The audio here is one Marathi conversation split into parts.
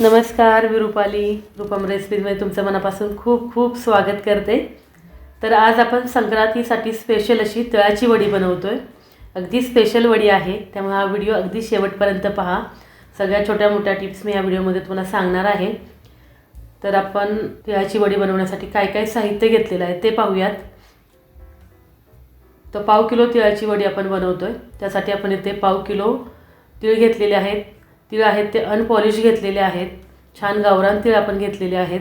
नमस्कार मी रुपाली. रुपम रेसिपीजमध्ये तुमचं मनापासून खूप खूप स्वागत करते. तर आज आपण संक्रांतीसाठी स्पेशल अशी तिळाची वडी बनवतो आहे अगदी स्पेशल वडी आहे. त्यामुळे हा व्हिडिओ अगदी शेवटपर्यंत पहा. सगळ्या छोट्या मोठ्या टिप्स मी या व्हिडिओमध्ये तुम्हाला सांगणार आहे. तर आपण तिळाची वडी बनवण्यासाठी काय काय साहित्य घेतलेलं आहे ते पाहूयात. तर पाव किलो तिळाची वडी आपण बनवतो आहे त्यासाठी आपण इथे पाव किलो तीळ घेतलेले आहेत. तीळ आहेत ते अनपॉलिश घेतलेले आहेत. छान गावरान तीळ आपण घेतलेले आहेत.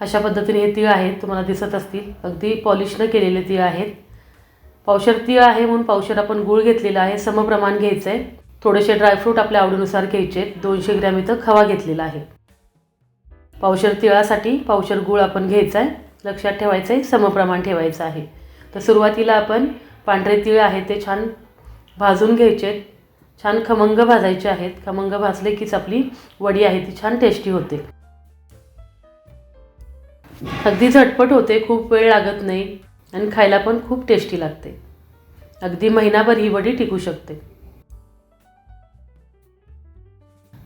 अशा पद्धतीने हे तीळ आहेत तुम्हाला दिसत असतील. अगदी पॉलिश न केलेले तीळ आहेत. पावशर तीळ आहे म्हणून पावशर आपण गूळ घेतलेला आहे. समप्रमाण घ्यायचं आहे थोडेसे ड्रायफ्रूट आपल्या आवडीनुसार घ्यायचे. आहेत दोनशे ग्रॅम इथं खवा घेतलेला आहे. पावशर तिळासाठी पावशर गूळ आपण घ्यायचा आहे लक्षात ठेवायचं आहे समप्रमाण ठेवायचं आहे. तर सुरुवातीला आपण पांढरे तीळ आहे ते छान भाजून घ्यायचे. छान खमंग भाजायचे आहेत. खमंग भाजले कीच आपली वडी आहे ती छान टेस्टी होते. अगदी झटपट होते खूप वेळ लागत नाही आणि खायला पण खूप टेस्टी लागते. अगदी महिनाभर ही वडी टिकू शकते.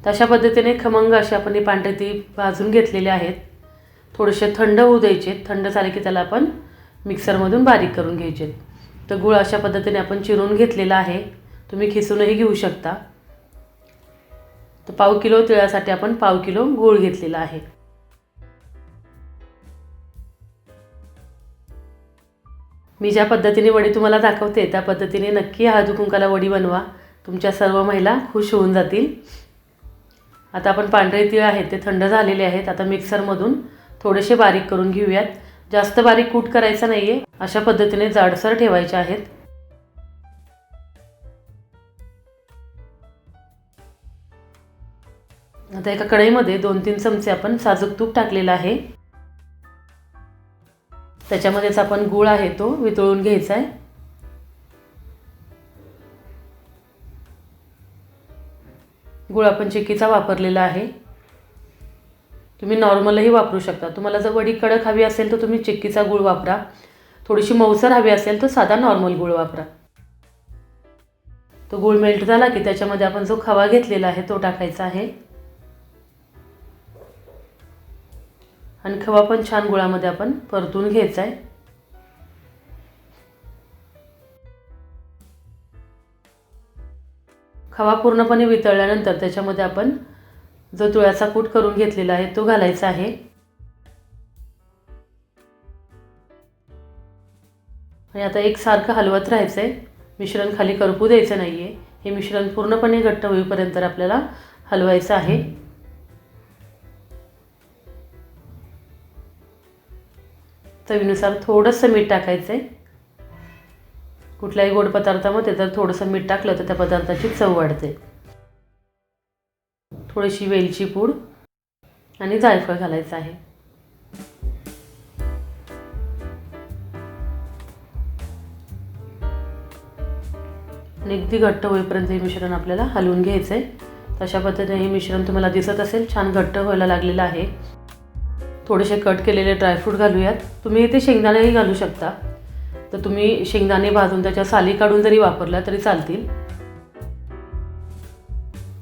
तशा पद्धतीने खमंग असे आपण हे पांढरे ती भाजून घेतलेले आहेत. थोडेसे थंड होऊ द्यायचे. थंड झाले की त्याला आपण मिक्सरमधून बारीक करून घ्यायचे. तर गूळ अशा पद्धतीने आपण चिरून घेतलेला आहे. तुम्ही खिसूनही घेऊ शकता. तर पाव किलो तिळासाठी आपण पाव किलो गूळ घेतलेला आहे. मी ज्या पद्धतीने वडी तुम्हाला दाखवते त्या पद्धतीने नक्की हळदी कुंकाला वडी बनवा. तुमच्या सर्व महिला खुश होऊन जातील. आता आपण पांढरे तीळ आहेत ते थंड झालेले आहेत. आता मिक्सरमधून थोडेसे बारीक करून घेऊयात. जास्त बारीक कूट करायचा नाही आहे अशा पद्धतीने जाडसर ठेवायचे आहेत. आता एका कढईमध्ये दोन तीन चमचे आपण साजूक तूप टाकलेलं आहे. त्याच्यामध्येच आपण गूळ आहे तो वितळून घ्यायचा आहे गूळ आपण चिकीचा वापरलेला आहे. तुम्ही नॉर्मलही वापरू शकता. तुम्हाला जर वडी कडक हवी असेल तर तुम्ही चिक्कीचा गूळ वापरा. थोडीशी मऊसर हवी असेल तर साधा नॉर्मल गूळ वापरा. तो गूळ मेल्ट झाला की त्याच्यामध्ये आपण जो खवा घेतलेला आहे तो टाकायचा आहे. आणि खवा पण छान गुळामध्ये आपण परतून घ्यायचा आहे खवा पूर्णपणे वितळल्यानंतर त्याच्यामध्ये आपण जो तुळ्याचा कूट करून घेतलेला आहे तो घालायचा आहे. आणि आता एकसारखं हलवत राहायचं आहे मिश्रण खाली करपू द्यायचं नाही आहे हे मिश्रण पूर्णपणे घट्ट होईपर्यंत आपल्याला हलवायचं आहे. चवीनुसार थोडंसं मीठ टाकायचं आहे कुठल्याही गोड पदार्थामध्ये जर थोडंसं मीठ टाकलं तर त्या पदार्थाची चव वाढते. थोडीशी वेलची पूड आणि जायफळ घालायचं आहे. आणि अगदी घट्ट होईपर्यंत हे मिश्रण आपल्याला हलवून घ्यायचं आहे तशा पद्धतीने हे मिश्रण तुम्हाला दिसत असेल छान घट्ट व्हायला लागलेलं आहे. थोडेसे कट केलेले ड्रायफ्रूट घालूयात. तुम्ही इथे शेंगदाणेही घालू शकता. तर तुम्ही शेंगदाणे भाजून त्याच्या साली काढून जरी वापरल्या तरी चालतील.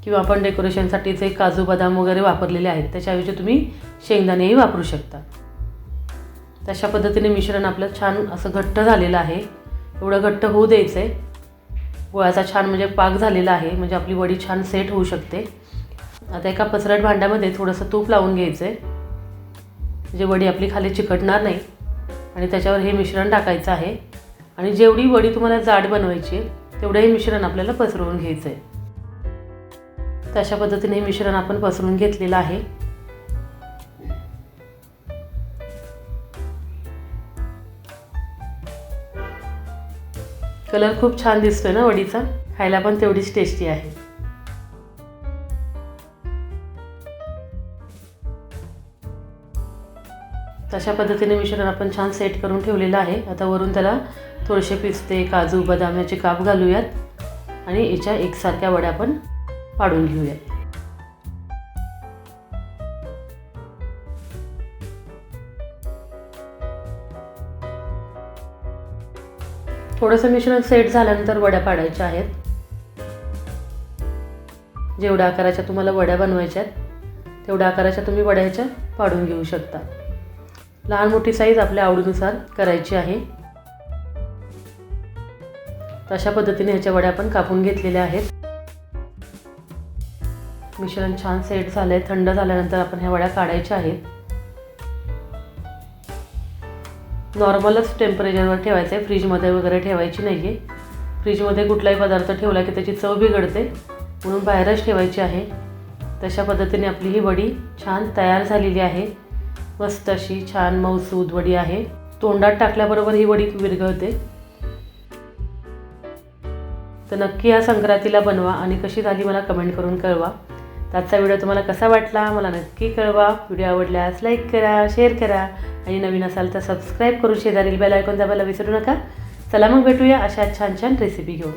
किंवा आपण डेकोरेशनसाठी जे काजू बदाम वगैरे वापरलेले आहेत त्याच्याऐवजी तुम्ही शेंगदाणेही वापरू शकता. तशा पद्धतीने मिश्रण आपलं छान असं घट्ट झालेलं आहे. एवढं घट्ट होऊ द्यायचं आहे गोळ्याचा छान म्हणजे पाक झालेला आहे म्हणजे आपली वडी छान सेट होऊ शकते. आता एका पसरट भांड्यामध्ये थोडंसं तूप लावून घ्यायचं आहे म्हणजे वडी आपली खाली चिकटणार नाही आणि त्याच्यावर हे मिश्रण टाकायचं आहे. आणि जेवढी वडी तुम्हाला जाड बनवायची आहे तेवढं हे मिश्रण आपल्याला पसरवून घ्यायचं आहे तशा पद्धतीने मिश्रण आपण पसरून घेतलेलं आहे. कलर खूप छान दिसतोय ना वडीचा? खायला पण तेवढीच टेस्टी आहे. तशा पद्धतीने मिश्रण आपण छान सेट करून ठेवलेलं आहे. आता वरून त्याला थोडेसे पिस्ते काजू बदाम याचे काप घालूयात. आणि याच्या एकसारख्या वड्या आपण पाडून घेऊयात थोडंसं मिश्रण सेट झाल्यानंतर वड्या पाडायच्या आहेत. जेवढ्या आकाराच्या तुम्हाला वड्या बनवायच्या आहेत तेवढ्या आकाराच्या तुम्ही वड्याच्या पाडून घेऊ शकता. लहान मोठी साईज आपल्या आवडीनुसार करायची आहे. तशा अशा पद्धतीने ह्याच्या वड्या आपण कापून घेतलेल्या आहेत. मिश्रण छान सेट झालं आहे थंड झाल्यानंतर आपण ह्या वड्या काढायच्या आहेत. नॉर्मलच टेम्परेचरवर ठेवायचं आहे फ्रीजमध्ये वगैरे ठेवायची नाही आहे फ्रीजमध्ये कुठलाही पदार्थ ठेवला की त्याची चव बिघडते म्हणून बाहेरच ठेवायची आहे. तशा पद्धतीने आपली ही वडी छान तयार झालेली आहे. मस्त अशी छान मऊसूद वडी आहे. तोंडात टाकल्याबरोबर ही वडी विरघळते. तर नक्की या संक्रांतीला बनवा आणि कशी झाली मला कमेंट करून कळवा. तर आजचा व्हिडिओ तुम्हाला कसा वाटला मला नक्की कळवा. व्हिडिओ आवडल्यास लाईक करा शेअर करा आणि नवीन असाल तर सबस्क्राईब करून शेजारील बेल आयकॉन दाबायला विसरू नका. चला मग भेटूया अशा छान छान रेसिपी घेऊन.